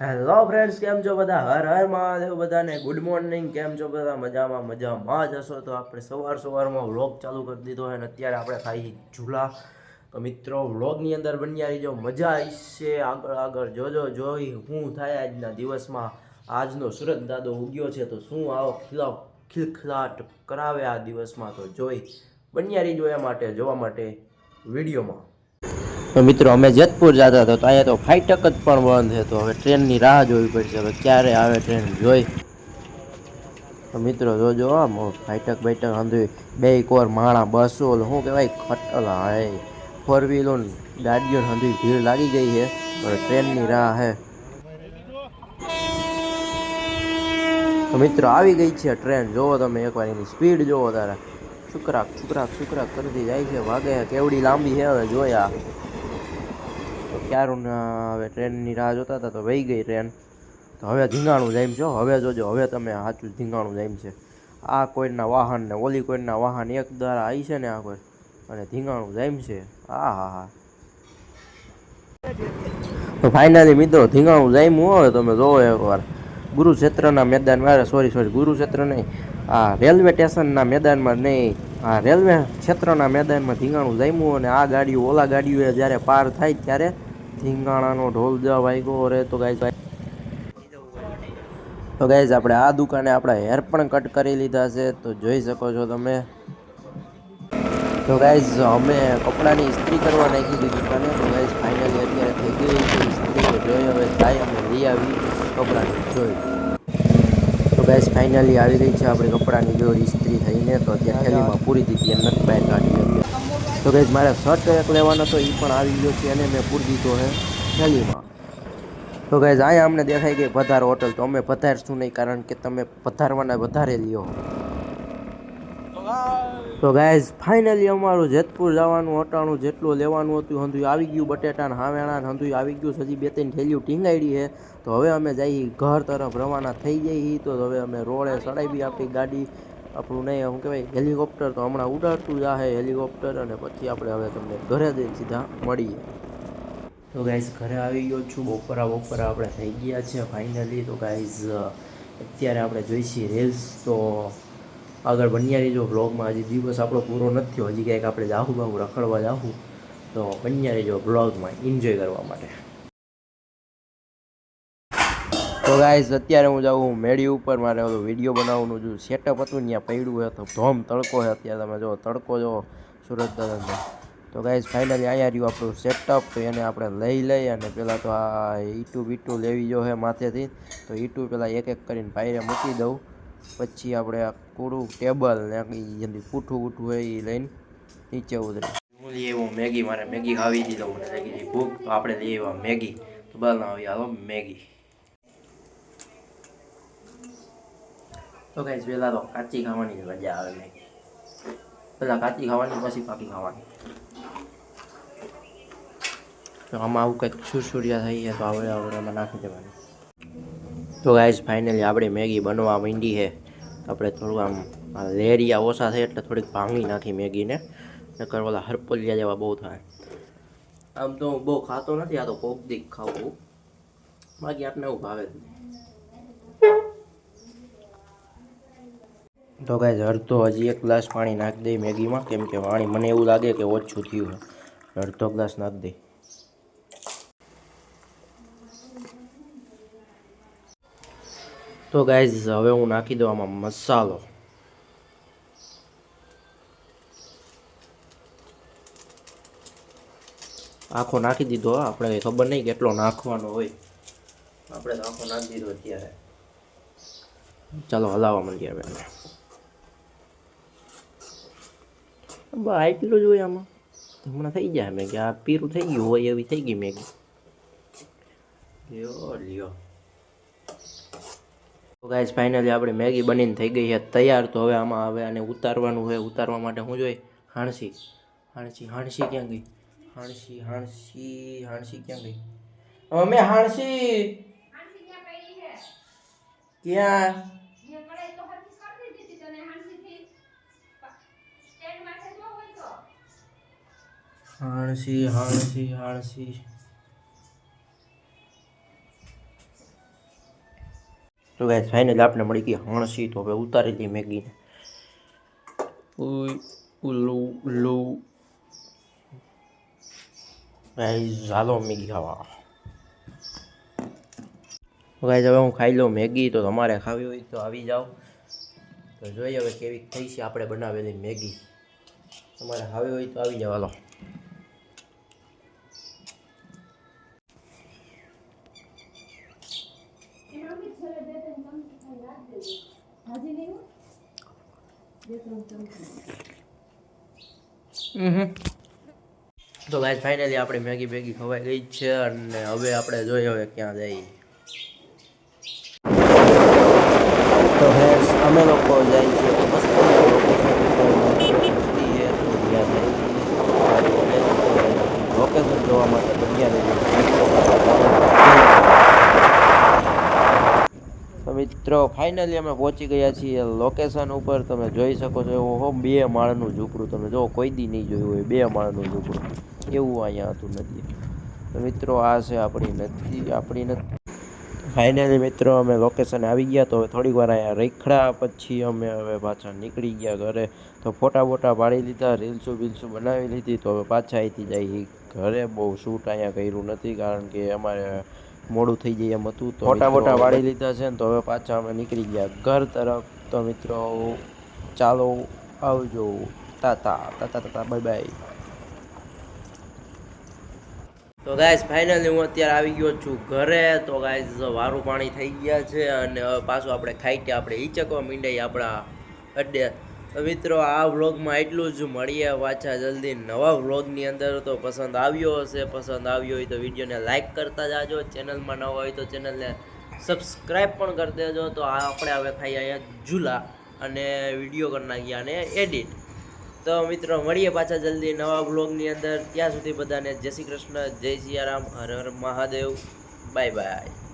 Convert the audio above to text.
Hello friends કેમ છો બધા? હર હર મહાદેવ બધાને ગુડ મોર્નિંગ કેમ છો બધા? મજામાં મજામાં જ હશો? તો આપણે સવાર સવારમાં વ્લોગ ચાલુ કરી દીધો અને અત્યારે આપણે ખાઈ ઝૂલા તો મિત્રો વ્લોગની અંદર બન્યા રહીજો. મજા છે આગળ આગળ જોજો, જોઈ હું થાય આજના દિવસમાં. આજનો સુરત દાદો ઉગ્યો છે તો શું આવો ખીલા, ખિલખિલાટ કરાવે આ દિવસમાં તો જોઈ. બન્યા રહીજો એ માટે, જોવા માટે વિડીયોમાં. તો મિત્રો, અમે જેતપુર જતા હતા, તો અહીંયા તો ફાઇટક જ પણ બંધ છે, તો હવે ટ્રેનની રાહ જોવી પડશે. હવે ક્યારે આવે ટ્રેન, જોઈ. તો મિત્રો, જોજો આમ ફાઇટક બાઈટક આંધું બે કોર માણા બસો શું કહેવાય, ખટલ હાય ફોર વ્હીલો ગાડીઓ હંધી ભીડ લાગી ગઈ છે હવે ટ્રેનની રાહ હે. તો મિત્રો, આવી ગઈ છે ટ્રેન. જોવો તમે એકવાર એની સ્પીડ જોવો તારા. છુકરાક છુકરાક છુકરાક કરતી જાય છે, વાગે, કેવડી લાંબી છે, હવે જોયા. ક્યારું હવે ટ્રેનની રાહ જોતા હતા તો વહી ગઈ ટ્રેન. તો હવે ધીંગાણું જાય છો હવે જોજો, હવે તમે સાચું ધીંગાણું જાય છે. આ કોઈના વાહન ને ઓલી કોઈના વાહન એક દ્વારા આવી છે ને આ કોઈ. અને ધીંગાણું જાય છે. હા હા હા. તો ફાઇનલી મિત્રો ધીંગાણું જામ્યું હોય તમે જોવો એકવાર. ગુરુક્ષેત્રના મેદાનમાં સોરી સોરી ગુરુક્ષેત્ર નહીં. આ રેલવે સ્ટેશનના મેદાનમાં નહીં. આ રેલવે ક્ષેત્રના મેદાનમાં ધીંગાણું જામ્યું અને આ ગાડીઓ, ઓલા ગાડીઓ જ્યારે પાર થાય ત્યારે ધીંગાણાનો ઢોલ જ્યાં વાગ્યો રે. તો ગાય તો ગાઈઝ આપણે આ દુકાને આપણા હેર પણ કટ કરી લીધા છે. તો જોઈ શકો છો તમે. તો ગાઈઝ અમે કપડાની ઇસ્ત્રી કરવા નાખી દીધી દુકાને. તો ગાઈઝ ફાઇનલી અત્યારે થઈ ગઈ છે ઇસ્ત્રી. જોઈ હવે થાય, અમે લઈ આવી કપડાની. જોઈ. તો ગાઈઝ ફાઇનલી આવી ગઈ છે આપણે કપડાની. જો ઇસ્ત્રી થઈને, તો અત્યારે થેલીમાં પૂરી દીધી એમ નથી બહાર કાઢી તો ગાઈઝ મારે શર્ટ એક લેવાનો હતો એ પણ આવી ગયો છે અને મેં પૂરી દીધો છે થેલીમાં. તો ગાઈઝ અહીંયા અમને દેખાઈ ગઈ પધાર હોટલ. તો અમે પધારશું નહીં કારણ કે તમે પધારવાના વધારે લ્યો. તો ગાઈઝ ફાઇનલી અમારું જેતપુર જવાનું, અટાણું જેટલું લેવાનું હતું હંધું આવી ગયું બટેટા હાવેણા હંધું આવી ગયું હજી બે ત્રણ થેલીઓ ટીંગાડી છે. તો હવે અમે જઈએ ઘર તરફ રવાના થઈ જઈએ. તો હવે અમે રોડે ચડાવી આપણી ગાડી. આપણું નહીં શું કહેવાય, હેલિકોપ્ટર તો હમણાં ઉડાડતું જાહે હેલિકોપ્ટર અને પછી આપણે હવે તમને ઘરે જઈને સીધા મળીએ. તો ગાઈઝ ઘરે આવી ગયો છું, બપોરા બપોરા આપણે થઈ ગયા છે ફાઇનલી તો ગાઈઝ અત્યારે આપણે જોઈશી રીલ્સ તો આગળ બન્યા રહીજો બ્લોગમાં હજી દિવસ આપણો પૂરો નથી થયો, હજી ક્યાંક આપણે જાહું બાહું રખડવા જાહું. તો બન્યા રહીજો બ્લોગમાં એન્જોય કરવા માટે. તો ગાઈઝ અત્યારે હું જાઉં મેળી ઉપર, મારે ઓલું વીડિયો બનાવવાનું જો સેટઅપ હતું, ત્યાં પડ્યું હતું ધોમ તડકો છે અત્યારે. તમે જો તડકો જો સુરત દાદાનો તો ગાઈઝ ફાઇનલી અહીંયા રહ્યું આપણું સેટઅપ તો એને આપણે લઈ લઈ અને પહેલાં તો આ ઈટું બીટું લેવી જો હે માથેથી. તો ઈટું પહેલાં એક એક કરીને પાયરે મૂકી દઉં. પછી આપણે આ કૂડું ટેબલ ને જેથી પૂઠું ઊઠું હોય એ લઈને નીચે ઉતરી હું મેગી, મારે મેગી ખાવી દીધો, મને લાગી ભૂખ આપણે લઈ આવ્યા મેગી. તો બનાવી હાલો, મેગી. તો ગાઈઝ પહેલાં તો કાચી ખાવાની મજા આવે મેગી પહેલાં કાચી ખાવાની પછી પાકી ખાવાની તો આમાં આવું કંઈક સુરસુરિયા થઈ છે તો આવડે આવડેમાં નાખી દેવાની તો ગાઈઝ ફાઇનલી આપણી મેગી બનવા માંડી છે આપણે થોડું આમ લેરિયા ઓછા થાય એટલે થોડીક ભાંગી નાખી મેગીને નકર ઓલા હરપોલિયા જેવા બહુ થાય આમ તો હું બહુ ખાતો નથી આ તો કોક દીક ખાવું બાકી આપને એવું ભાવે જ નહીં તો ગાઈઝ અડધો હજી એક ગ્લાસ પાણી નાખી દઈ મેગીમાં. કેમ કે પાણી મને એવું લાગે કે ઓછું થયું અડધો ગ્લાસ નાખી દઈ. તો ગાઈઝ હવે હું નાખી દઉં આમાં મસાલો. આખો નાખી દીધો. આપણે ખબર નહીં કેટલો નાખવાનો હોય. આપણે તો આખો નાખી દીધો અત્યારે. ચાલો હલાવવા માંડીએ હવે એટલું જ હોય આમાં. હમણાં થઈ જાય મેં કે આ પીરું થઈ ગયું હોય એવી થઈ ગઈ મેગી લ્યો લ્યો. તો ગાઈઝ ફાઇનલી આપણે મેગી બનીને થઈ ગઈ છે. તૈયાર તો હવે આમાં હવે આને ઉતારવાનું છે. ઉતારવા માટે શું જોઈએ? હાણસી. હાણસી હાણસી ક્યાં ગઈ? હાણસી હાણસી હાણસી ક્યાં ગઈ? અમે હાણસી. ક્યાં? હાણસી હાણસી હાણસી. તો ગાય ફાઇનલ આપણે મળી ગઈ હાણસી તો હવે ઉતારી લઈ મેગીને. ઉલ્લુ ઉલ્લુ. ગાઈસ મેગી ખાવા. ગાઈસ હવે હું ખાઈ લઉં મેગી તો તમારે ખાવી હોય તો આવી જાઓ. તો જોઈએ હવે કેવી થઈ છે આપણે બનાવેલી મેગી. તમારે ખાવી હોય તો આવી જાઓ હાલો. તો ગાઈસ ફાઇનલી આપણે મેગી ભેગી ખવાઈ ગઈ છે અને હવે આપણે જોઈએ હવે ક્યાં જઈએ. તો ફ્રેન્ડ્સ અમે લોકો જાય છે લોકેશન જોવા માટે તો મિત્રો ફાઇનલી અમે પહોંચી ગયા છીએ લોકેશન ઉપર. તમે જોઈ શકો છો, ઓહો, બે માળનું ઝૂંપડું. તમે જો, કોઈ દી નહીં જોયું હોય, બે માળનું ઝૂંપડું. એવું અહીંયા હતું નથી મિત્રો, આ છે આપણી નદી, આપણી નથી ફાઇનલી મિત્રો, અમે લોકેશન આવી ગયા તો હવે થોડીક વાર અહીંયા રેખડા પછી અમે હવે પાછા નીકળી ગયા ઘરે. તો ફોટા બોટા પાડી લીધા રીલ્સું બીલ્સું બનાવી લીધી. તો હવે પાછા અહીંથી જઈ ઘરે બહુ શૂટ અહીંયા કર્યું નથી કારણ કે અમારે મોડું થઈ જાય એમ હતું. તો ફોટા બોટા વાળી લીધા છે ને તો હવે પાછા અમે નીકળી ગયા ઘર તરફ. તો મિત્રો ચાલો આવજો. Tata tata tata bye bye. તો ગાઈઝ ફાઇનલી હું અત્યારે આવી ગયો છું ઘરે. તો ગાઈઝ વારું પાણી થઈ ગયા છે અને હવે પાછું આપણે ખાઈ કે આપણે ઈચકવા મીંડાઈ આપણા અડ્ડે મિત્રો, આ વ્લોગમાં એટલું જ. મળીએ પાછા જલ્દી નવા વ્લોગની અંદર. તો પસંદ આવ્યો હશે, પસંદ આવ્યો હોય તો વિડીયોને લાઇક કરતા જાજો. ચેનલમાં નવા હોય તો ચેનલને સબસ્ક્રાઈબ પણ કરી દેજો. તો આપણે હવે ખાઈ અહીંયા ઝૂલા અને વીડિયો કરી નાખ્યા અને એડિટ. તો મિત્રો, મળીએ પાછા જલ્દી નવા બ્લોગની અંદર. ત્યાં સુધી બધાને જય શ્રી કૃષ્ણ, જય સિયારામ, હર હર મહાદેવ. Bye bye.